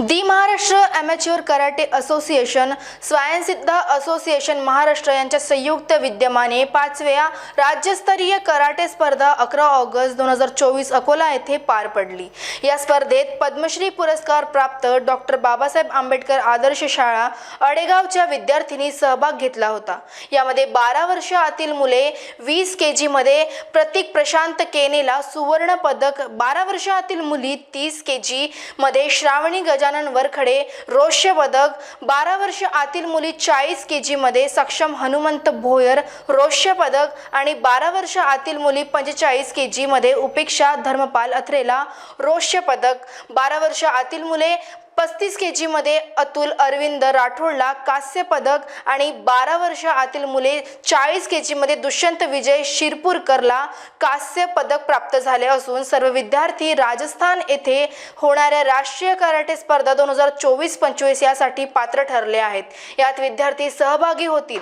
The Maharashtra amateur karate association Swayamsiddha association Maharashtra यांच्या संयुक्त विद्यमाने पाचव्या राज्यस्तरीय कराटे स्पर्धा अकरा ऑगस्ट दोन हजार चोवीस अकोला येथे पार पडली. या स्पर्धेत पद्मश्री पुरस्कार प्राप्त डॉक्टर बाबासाहेब आंबेडकर आदर्श शाळा अडेगावच्या विद्यार्थिनी सहभाग घेतला होता. यामध्ये बारा वर्ष आतील मुले वीस के जीमध्ये प्रतीक प्रशांत केनेला सुवर्ण पदक बारा वर्ष आतील मुली तीस के जीमध्ये श्रावणी गज गजानन वरखडे रोष्य पदक बारा वर्ष आतील मुली चाळीस के जीमध्ये सक्षम हनुमंत भोयर रोष्य पदक आणि बारा वर्ष आतील मुली पंचेचाळीस के जीमध्ये उपेक्षा धर्मपाल अथरेला रोष्य पदक. बारा वर्ष आतील मुले पस्तीस के जीमध्ये अतुल अरविंद राठोडला कांस्य पदक आणि बारा वर्ष आतील मुले चाळीस के जीमध्ये दुष्यंत विजय शिरपूरकरला कांस्य पदक प्राप्त झाले असून सर्व विद्यार्थी राजस्थान येथे होणाऱ्या राष्ट्रीय कराटे स्पर्धा दोन हजार चोवीस पंचवीस यासाठी पात्र ठरले आहेत. यात विद्यार्थी सहभागी होतील.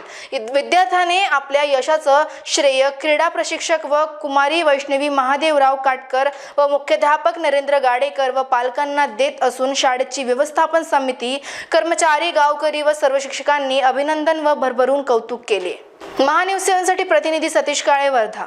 विद्यार्थ्याने आपल्या यशाचं श्रेय क्रीडा प्रशिक्षक व कुमारी वैष्णवी महादेवराव काटकर व मुख्याध्यापक नरेंद्र गाडेकर व पालकांना देत असून शाळेची व्यवस्थापन समिती कर्मचारी गावकरी व सर्व शिक्षकांनी अभिनंदन व भरभरून कौतुक केले. महान्यूज सेवनसाठी प्रतिनिधी सतीश काळे वर्धा